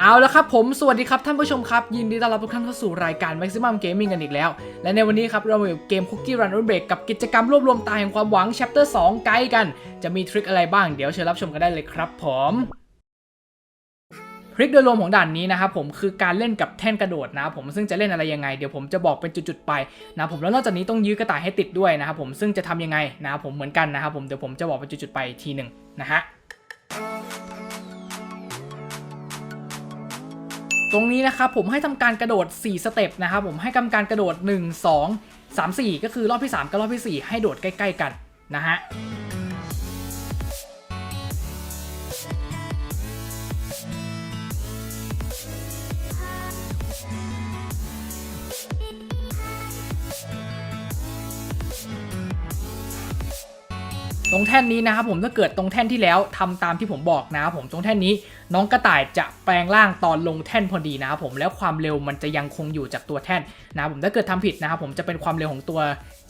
เอาละครับผมสวัสดีครับท่านผู้ชมครับ ยินดีต้อนรับทุกท่านเข้าสู่รายการ Maximum Gaming กันอีกแล้ว และในวันนี้ครับ เราอยู่เกม Cookie Run on Break กับกิจกรรมรวบรวมตาแห่งความหวัง Chapter 2 ไกด์กัน จะมีทริคอะไรบ้างเดี๋ยวเชิญรับชมกันได้เลยครับผมทริคโดยรวมของด่านนี้นะครับผมคือการเล่นกับแท่นกระโดดนะผมซึ่งจะเล่นอะไรยังไงเดี๋ยวผมจะบอกเป็นจุดๆไปนะผมแล้วนอกจากนี้ต้องยื้อกระต่ายให้ติดด้วยนะครับผมซึ่งจะทำยังไงนะผมเหมือนกันนะครับผมเดี๋ยวผมจะบอกเป็นจุดๆไปทีหนึ่งนะฮะ ตรงนี้นะครับผมให้ทำการกระโดด 4 สเต็ปนะครับผมให้ทำการกระโดด 1 2 3 4 ก็คือรอบที่ 3 กับรอบที่ 4 ให้โดดใกล้ ๆ กันนะฮะ ตรงแท่นนี้นะครับผมถ้าเกิดตรงแท่นที่แล้วทำตามที่ผมบอกนะครับผมตรงแท่นนี้น้องกระต่ายจะแปลงร่างตอนลงแท่นพอดีนะครับผมแล้วความเร็วมันจะยังคงอยู่จากตัวแท่นนะครับผมถ้าเกิดทำผิดนะครับผมจะเป็นความเร็วของตัว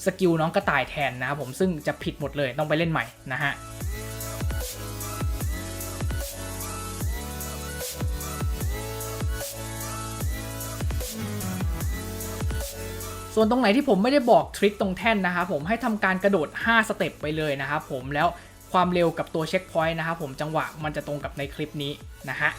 สกิลน้องกระต่ายแทนนะครับผมซึ่งจะผิดหมดเลยต้องไปเล่นใหม่นะฮะ ส่วนตรงไหนที่ผมไม่ได้บอกทริคตรงแท่นนะครับผมให้ทำการกระโดด 5 สเต็ปไปเลยนะครับผมแล้วความเร็วกับตัวเช็คพอยต์นะครับผมจังหวะมันจะตรงกับในคลิปนี้นะฮะ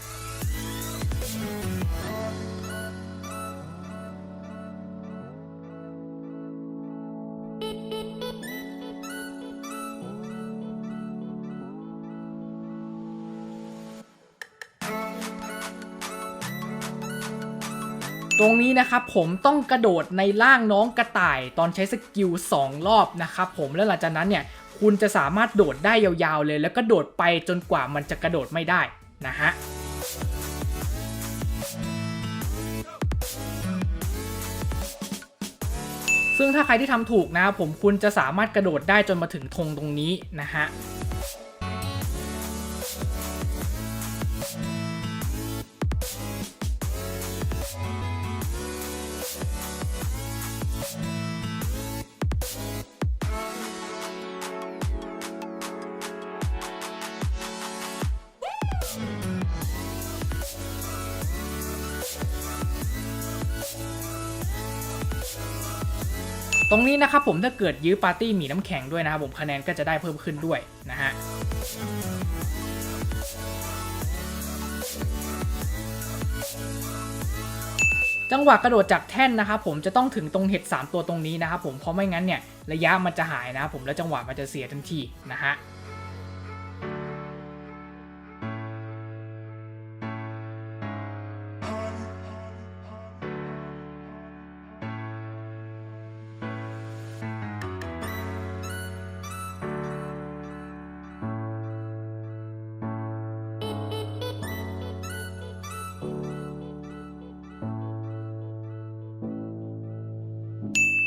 ตรงนี้นะครับผมต้องกระโดดในร่างน้องกระต่ายตอนใช้สกิล2 รอบนะครับผมแล้วหลังจากนั้นเนี่ยคุณจะสามารถโดดได้ยาวๆเลย แล้วก็โดดไปจนกว่ามันจะกระโดดไม่ได้นะฮะซึ่งถ้าใครที่ทำถูกนะครับผมคุณจะสามารถกระโดดได้จนมาถึงธงตรงนี้นะฮะ ตรงนี้นะครับผมถ้าเกิดยื้อปาร์ตี้หมีน้ำแข็งด้วยนะครับผมคะแนนก็จะได้เพิ่มขึ้นด้วยนะฮะจังหวะกระโดดจากแท่นนะครับผมจะต้องถึงตรงเห็ด 3 ตัวตรงนี้นะครับผมเพราะไม่งั้นเนี่ยระยะมันจะหายนะครับผมแล้วจังหวะมันจะเสียทันทีนะฮะ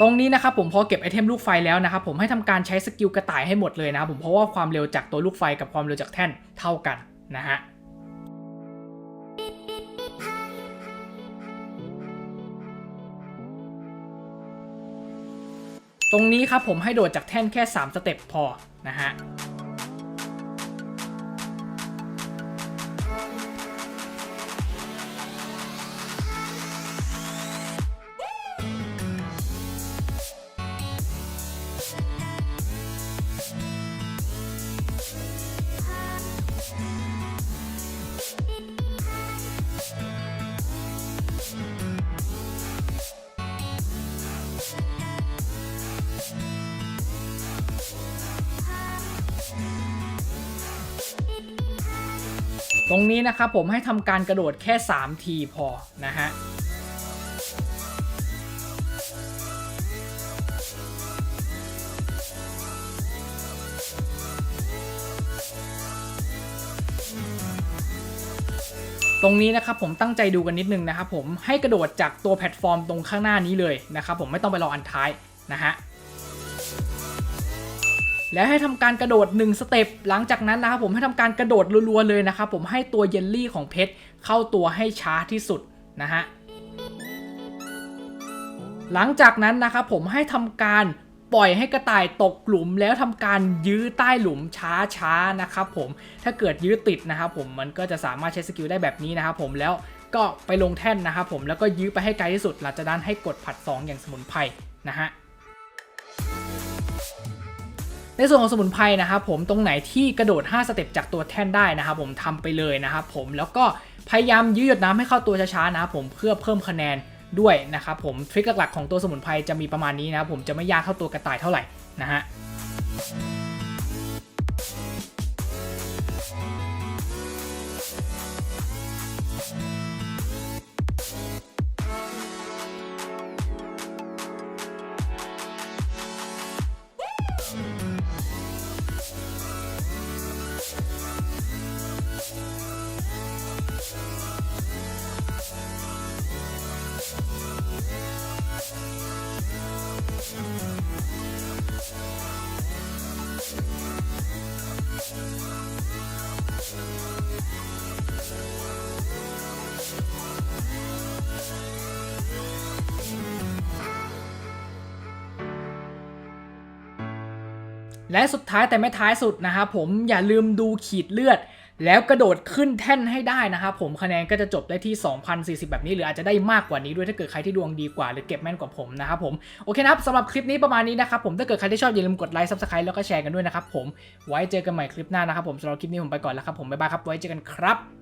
ตรงนี้นะครับผมพอเก็บไอเทมลูกไฟแล้วนะครับผมให้ทำการใช้สกิลกระต่ายให้หมดเลยนะครับผมเพราะว่าความเร็วจากตัวลูกไฟกับความเร็วจากแท่นเท่ากันนะฮะตรงนี้ครับผมให้โดดจากแท่นแค่ 3 สเต็ปพอนะฮะ ตรงนี้นะครับผมให้ทำการกระโดดแค่ 3 ทีพอนะฮะตรงนี้นะครับผมตั้งใจดูกันนิดนึงนะครับผมให้กระโดดจากตัวแพลตฟอร์มตรงข้างหน้านี้เลยนะครับผมไม่ต้องไปรออันท้ายนะฮะ แล้วให้ทำการกระโดด 1 สเต็ปหลังจากนั้นนะครับผมให้ทำการกระโดดรัวๆเลยนะครับผมให้ตัวเยลลี่ของเพชรเข้าตัวให้ช้าที่สุดนะฮะหลังจากนั้นนะครับผมให้ทำการปล่อยให้กระต่ายตกหลุมแล้วทำการยื้อใต้หลุมช้าๆนะครับผมถ้าเกิดยื้อติดนะครับผมมันก็จะสามารถใช้สกิลได้แบบนี้นะครับผมแล้วก็ไปลงแท่นนะครับผมแล้วก็ยื้อไปให้ไกลที่สุดหลังจากนั้นให้กดผัด 2 อย่างสมุนไพรนะฮะ ในส่วนของสมุนไพรนะครับผมตรงไหนที่กระโดด 5 สเต็ปจากตัวแท่นได้นะครับผมทำไปเลยนะครับผมแล้วก็พยายามยืดหยดน้ำให้เข้าตัวช้าๆนะครับผมเพื่อเพิ่มคะแนนด้วยนะครับผมทริคหลักๆของตัวสมุนไพรจะมีประมาณนี้นะครับผมจะไม่ยากเข้าตัวกระต่ายเท่าไหร่นะฮะ และสุดท้ายแต่ไม่ท้ายสุดนะครับผมอย่าลืมดูขีดเลือด แล้วกระโดดขึ้นแท่นให้ได้นะครับผมคะแนนก็จะจบได้ที่ 2,040 แบบนี้หรืออาจจะได้มากกว่านี้ด้วยถ้าเกิดใครที่ดวงดีกว่าหรือเก็บแม่นกว่าผมนะครับผมโอเคนะครับสำหรับคลิปนี้ประมาณนี้นะครับผมถ้าเกิดใครที่ชอบอย่าลืมกดไลค์ซับสไครต์แล้วก็แชร์กันด้วยนะครับผมไว้เจอกันใหม่คลิปหน้านะครับผมสำหรับคลิปนี้ผมไปก่อนแล้วครับผมบ๊ายบายครับไว้เจอกันครับ